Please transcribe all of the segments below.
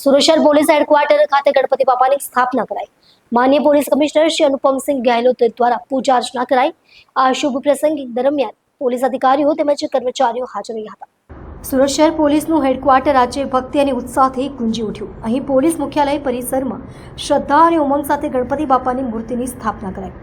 Surat police headquarter ખાતે ગણપતિ બાપાની સ્થાપના કરાઈ. માન્ય પોલીસ કમિશનર શ્રી અનુપમસિંહ ગેહલોત દ્વારા પૂજા અર્ચના કરાઈ. આ શુભ પ્રસંગ દરમિયાન પોલીસ અધિકારીઓ તેમજ કર્મચારીઓ હાજર રહ્યા હતા. સુરત શહેર પોલીસનું હેડક્વાર્ટર આજે ભક્તિ અને ઉત્સાહથી ગુંજી ઉઠ્યું. અહીં પોલીસ મુખ્યાલય પરિસરમાં શ્રદ્ધા અને ઉમંગ સાથે ગણપતિ બાપાની મૂર્તિની સ્થાપના કરાઈ.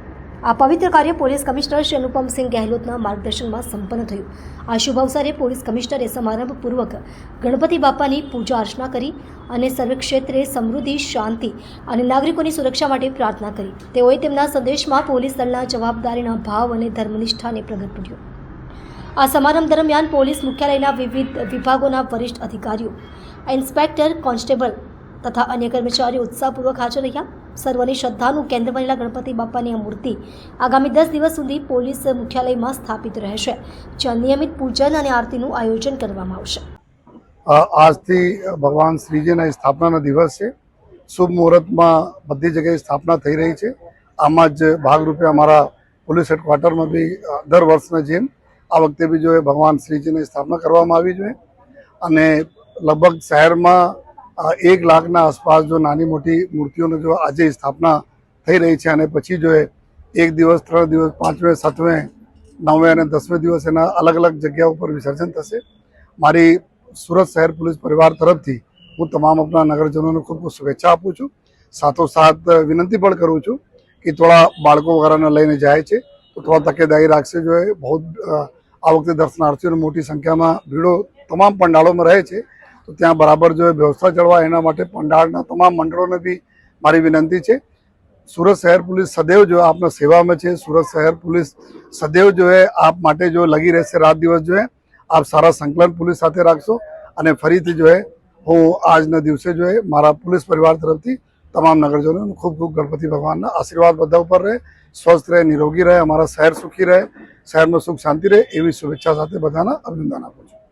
આ પવિત્ર કાર્ય પોલીસ કમિશનર શ્રી અનુપમસિંહ ગેહલોતના માર્ગદર્શનમાં સંપન્ન થયું. આ શુભ અવસરે પોલીસ કમિશનરે સમારંભપૂર્વક ગણપતિ બાપાની પૂજા અર્ચના કરી અને સર્વ ક્ષેત્રે સમૃદ્ધિ, શાંતિ અને નાગરિકોની સુરક્ષા માટે પ્રાર્થના કરી. તેઓએ તેમના સંદેશમાં પોલીસ દળના જવાબદારીના ભાવ અને ધર્મનિષ્ઠાને પ્રગટ કર્યો. આ સમારંભ દરમિયાન પોલીસ મુખ્યાલયના વિવિધ વિભાગોના વરિષ્ઠ અધિકારીઓ, ઇન્સ્પેક્ટર કોન્સ્ટેબલ તથા અન્ય કર્મચારીઓ ઉત્સાહપૂર્વક હાજર રહ્યા. સર્વની શ્રદ્ધાનું કેન્દ્ર બનેલા ગણપતિ બાપાની આ મૂર્તિ આગામી દસ દિવસ સુધી પોલીસ મુખ્યાલયમાં સ્થાપિત રહેશે. જ્યાં નિયમિત પૂજન અને આરતીનું આયોજન કરવામાં આવશે. આજથી ભગવાન શ્રીજીના સ્થાપનાનો દિવસ છે. શુભ મુહૂર્તમાં બધી જગ્યાએ સ્થાપના થઈ રહી છે. આમાં જ ભાગરૂપે અમારા પોલીસ હેડક્વાર્ટરમાં બી દર વર્ષના જેમ આ વખતે બી જો ભગવાન શ્રીજીની સ્થાપના કરવામાં આવી જોઈએ. અને લગભગ શહેરમાં એક લાખના આસપાસ જો નાની મોટી મૂર્તિઓનો જો આજે સ્થાપના થઈ રહી છે અને પછી જો એક દિવસ, ત્રણ દિવસ, પાંચમે, સાતમે, નવમે અને દસમે દિવસ એના અલગ અલગ જગ્યા ઉપર વિસર્જન થશે. મારી સુરત શહેર પોલીસ પરિવાર તરફથી હું તમામ આપણા નગરજનોને ખૂબ ખૂબ શુભેચ્છા આપું છું. સાથોસાથ વિનંતી પણ કરું છું કે થોડા બાળકો વગેરેને લઈને જાય છે તો થોડા તકેદારી રાખશે. જો એ બહુ આ વખતે દર્શનાર્થીઓની મોટી સંખ્યામાં ભીડો તમામ પંડાળોમાં રહે છે. તો ત્યાં બરાબર જો વ્યવસ્થા જળવાય, એના માટે પંડાળના તમામ મંડળોને બી મારી વિનંતી છે. સુરત શહેર પોલીસ સદૈવ જો આપના સેવામાં છે, સુરત શહેર પોલીસ સદૈવ જો આપ માટે જો લગી રહેશે રાત દિવસ જો આપ સારા સંકલન પોલીસ સાથે રાખશો અને ફરીથી જો હું આજના દિવસે જો મારા પોલીસ પરિવાર તરફથી તમામ નગરજનોને ખૂબ ખૂબ ગણપતિ ભગવાનના આશીર્વાદ બધા ઉપર રહે, સ્વસ્થ રહે, નિરોગી રહે, અમારા શહેર સુખી રહે શહેરમાં સુખ શાંતિ રહે એવી શુભેચ્છા સાથે બધાના અભિનંદન આપું છું.